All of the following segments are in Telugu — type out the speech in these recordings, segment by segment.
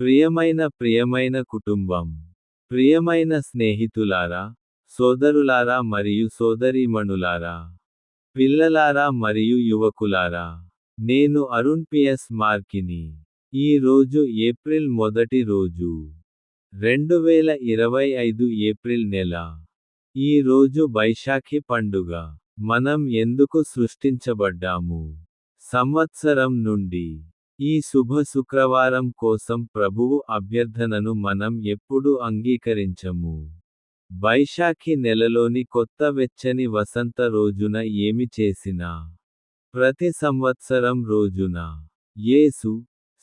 ప్రియమైన ప్రియమైన కుటుంబం. ప్రియమైన స్నేహితులారా సోదరులారా మరియు సోదరీమణులారా. పిల్లలారా మరియు యువకులారా నేను అరుణ్ పిఎస్ మార్కిని. ఈ రోజు ఏప్రిల్ మొదటి రోజు. రెండు వేల ఇరవై ఐదు ఏప్రిల్ నెల. ఈ రోజు బైశాఖి పండుగ. మనం ఎందుకు సృష్టించబడ్డాము? సంవత్సరం నుండి. ఈ శుభ శుక్రవారం కోసం ప్రభువు అభ్యర్థనను మనం ఎప్పుడు అంగీకరించము. వైశాఖి నెలలోని కొత్త వెచ్చని వసంత రోజున ఏమి చేసినా ప్రతి సంవత్సరం రోజున యేసు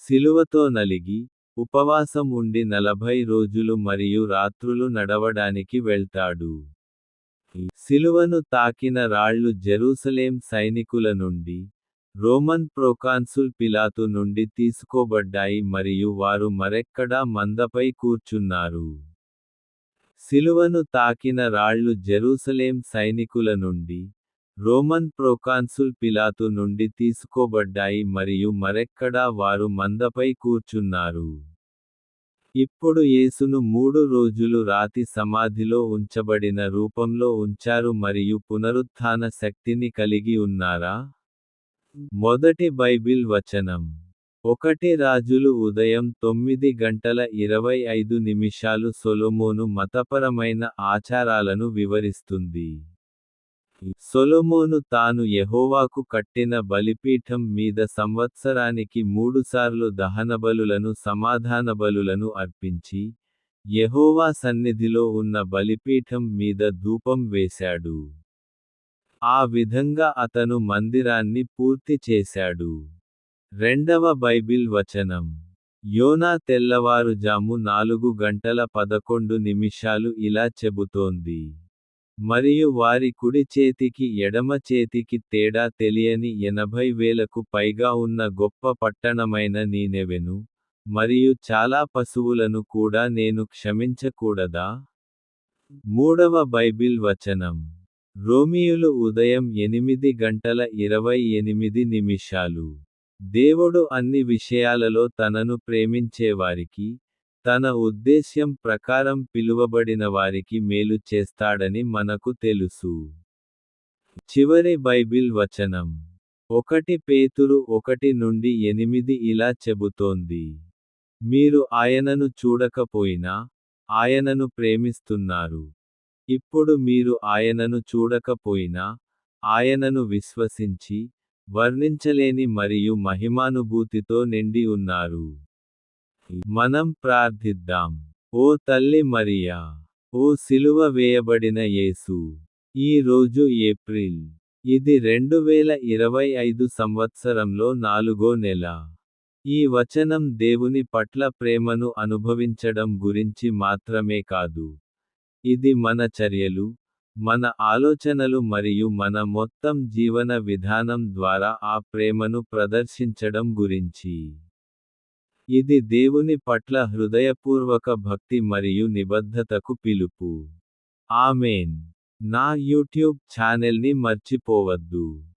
శిలువతో నలిగి ఉపవాసం ఉండి నలభై రోజులు మరియు రాత్రులు నడవడానికి వెళ్తాడు. శిలువను తాకిన రాళ్ళు జెరూసలేం సైనికుల నుండి రోమన్ ప్రోకాన్సుల్ పిలాతు నుండి తీసుకోబడ్డాయి మరియు వారు మరెక్కడా మందపై కూర్చున్నారు. శిలువను తాకిన రాళ్ళు జెరూసలేం సైనికుల నుండి రోమన్ ప్రోకాన్సుల్ పిలాతు నుండి తీసుకోబడ్డాయి మరియు మరెక్కడా వారు మందపై కూర్చున్నారు. ఇప్పుడు యేసును మూడు రోజులు రాతి సమాధిలో ఉంచబడిన రూపంలో ఉంచారు మరియు పునరుత్థాన శక్తిని కలిగి ఉన్నారా? మొదటి బైబిల్ వచనం. ఒకటి రాజులు ఉదయం తొమ్మిది గంటల ఇరవై ఐదు నిమిషాలు సొలొమోను మతపరమైన ఆచారాలను వివరిస్తుంది. సొలొమోను తాను యహోవాకు కట్టిన బలిపీఠం మీద సంవత్సరానికి మూడుసార్లు దహనబలులను సమాధానబలులను అర్పించి యహోవా సన్నిధిలో ఉన్న బలిపీఠం మీద ధూపం వేశాడు. ఆ విధంగా అతను మందిరాన్ని పూర్తి చేశాడు. రెండవ బైబిల్ వచనం. యోనా తెల్లవారుజాము నాలుగు గంటల పదకొండు నిమిషాలు ఇలా చెబుతోంది. మరియు వారి కుడి చేతికి ఎడమ చేతికి తేడా తెలియని ఎనభై వేలకు పైగా ఉన్న గొప్ప పట్టణమైన నీనెవెను? మరియు చాలా పశువులను కూడా నేను క్షమించకూడదా? మూడవ బైబిల్ వచనం. రోమియులు ఉదయం ఎనిమిది గంటల ఇరవై ఎనిమిది నిమిషాలు. దేవుడు అన్ని విషయాలలో తనను ప్రేమించేవారికి తన ఉద్దేశ్యం ప్రకారం పిలువబడిన వారికి మేలు చేస్తాడని మనకు తెలుసు. చివరి బైబిల్ వచనం. ఒకటి పేతురు ఒకటి నుండి ఎనిమిది ఇలా చెబుతోంది. మీరు ఆయనను చూడకపోయినా ఆయనను ప్రేమిస్తున్నారు. ఇప్పుడు మీరు ఆయనను చూడకపోయినా ఆయనను విశ్వసించి వర్ణించలేని మరియు మహిమానుభూతితో నిండి ఉన్నారు. మనం ప్రార్థిద్దాం. ఓ తల్లి మరియా ఓ సిలువ వేయబడిన యేసు ఈ రోజు ఏప్రిల్ ఇది రెండు వేల ఇరవై ఐదు సంవత్సరంలో నాలుగో నెల. ఈ వచనం దేవుని పట్ల ప్రేమను అనుభవించడం గురించి మాత్రమే కాదు. ఇది మన చర్యలు మన ఆలోచనలు మరియు మన మొత్తం జీవన విధానం ద్వారా ఆ ప్రేమను ప్రదర్శించడం గురించి. ఇది దేవుని పట్ల హృదయపూర్వక భక్తి మరియు నిబద్ధతకు పిలుపు. ఆమెన్. నా యూట్యూబ్ ఛానెల్ని మర్చిపోవద్దు.